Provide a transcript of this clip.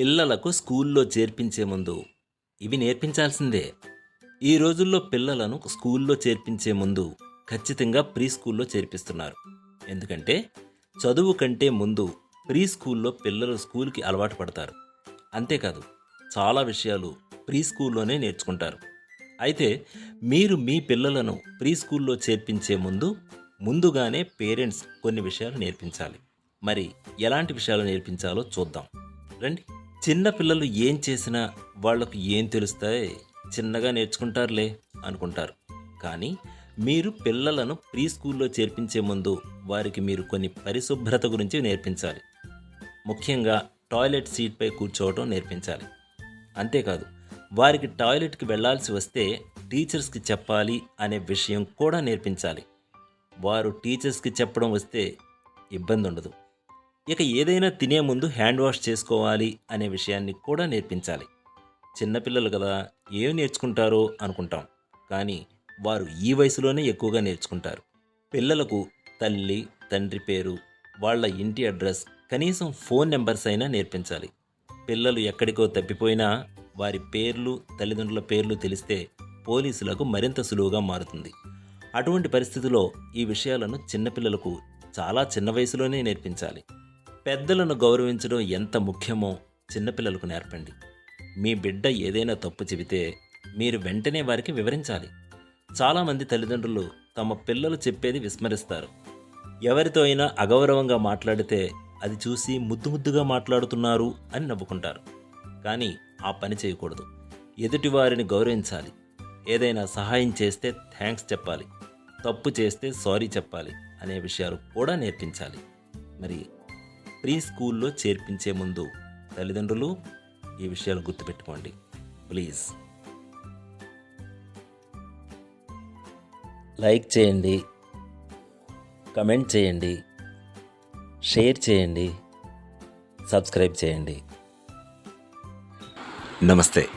పిల్లలకు స్కూల్లో చేర్పించే ముందు ఇవి నేర్పించాల్సిందే. ఈ రోజుల్లో పిల్లలను స్కూల్లో చేర్పించే ముందు ఖచ్చితంగా ప్రీ స్కూల్లో చేర్పిస్తున్నారు. ఎందుకంటే చదువు కంటే ముందు ప్రీ స్కూల్లో పిల్లలు స్కూల్కి అలవాటు పడతారు. అంతేకాదు చాలా విషయాలు ప్రీ స్కూల్లోనే నేర్చుకుంటారు. అయితే మీరు మీ పిల్లలను ప్రీ స్కూల్లో చేర్పించే ముందు ముందుగానే పేరెంట్స్ కొన్ని విషయాలు నేర్పించాలి. మరి ఎలాంటి విషయాలు నేర్పించాలో చూద్దాం. రండి. చిన్న పిల్లలు ఏం చేసినా వాళ్ళకు ఏం తెలుస్తాయి? చిన్నగా నేర్చుకుంటారులే అనుకుంటారు. కానీ మీరు పిల్లలను ప్రీ స్కూల్లో చేర్పించే ముందు వారికి మీరు కొన్ని పరిశుభ్రత గురించి నేర్పించాలి. ముఖ్యంగా టాయిలెట్ సీట్పై కూర్చోవటం నేర్పించాలి. అంతేకాదు వారికి టాయిలెట్కి వెళ్ళాల్సి వస్తే టీచర్స్కి చెప్పాలి అనే విషయం కూడా నేర్పించాలి. వారు టీచర్స్కి చెప్పడం వస్తే ఇబ్బంది ఉండదు ఇక ఏదైనా తినే ముందు హ్యాండ్ వాష్ చేసుకోవాలి అనే విషయాన్ని కూడా నేర్పించాలి. చిన్నపిల్లలు కదా ఏం నేర్చుకుంటారో అనుకుంటాం. కానీ వారు ఈ వయసులోనే ఎక్కువగా నేర్చుకుంటారు. పిల్లలకు తల్లి తండ్రి పేరు వాళ్ళ ఇంటి అడ్రస్ కనీసం ఫోన్ నెంబర్స్ అయినా నేర్పించాలి. పిల్లలు ఎక్కడికో తప్పిపోయినా వారి పేర్లు తల్లిదండ్రుల పేర్లు తెలిస్తే పోలీసులకు మరింత సులువుగా మారుతుంది. అటువంటి పరిస్థితిలో ఈ విషయాలను చిన్నపిల్లలకు చాలా చిన్న వయసులోనే నేర్పించాలి. పెద్దలను గౌరవించడం ఎంత ముఖ్యమో చిన్నపిల్లలకు నేర్పండి. మీ బిడ్డ ఏదైనా తప్పు చెబితే మీరు వెంటనే వారికి వివరించాలి. చాలామంది తల్లిదండ్రులు తమ పిల్లలు చెప్పేది విస్మరిస్తారు. ఎవరితో అయినా అగౌరవంగా మాట్లాడితే అది చూసి ముద్దు ముద్దుగా మాట్లాడుతున్నారు అని నవ్వుకుంటారు. కానీ ఆ పని చేయకూడదు. ఎదుటివారిని గౌరవించాలి. ఏదైనా సహాయం చేస్తే థ్యాంక్స్ చెప్పాలి. తప్పు చేస్తే సారీ చెప్పాలి అనే విషయాలు కూడా నేర్పించాలి. మరి ప్రీ స్కూల్లో చేర్పించే ముందు తల్లిదండ్రులు ఈ విషయాలు గుర్తుపెట్టుకోండి. ప్లీజ్. లైక్ చేయండి కమెంట్ చేయండి షేర్ చేయండి సబ్స్క్రైబ్ చేయండి. నమస్తే.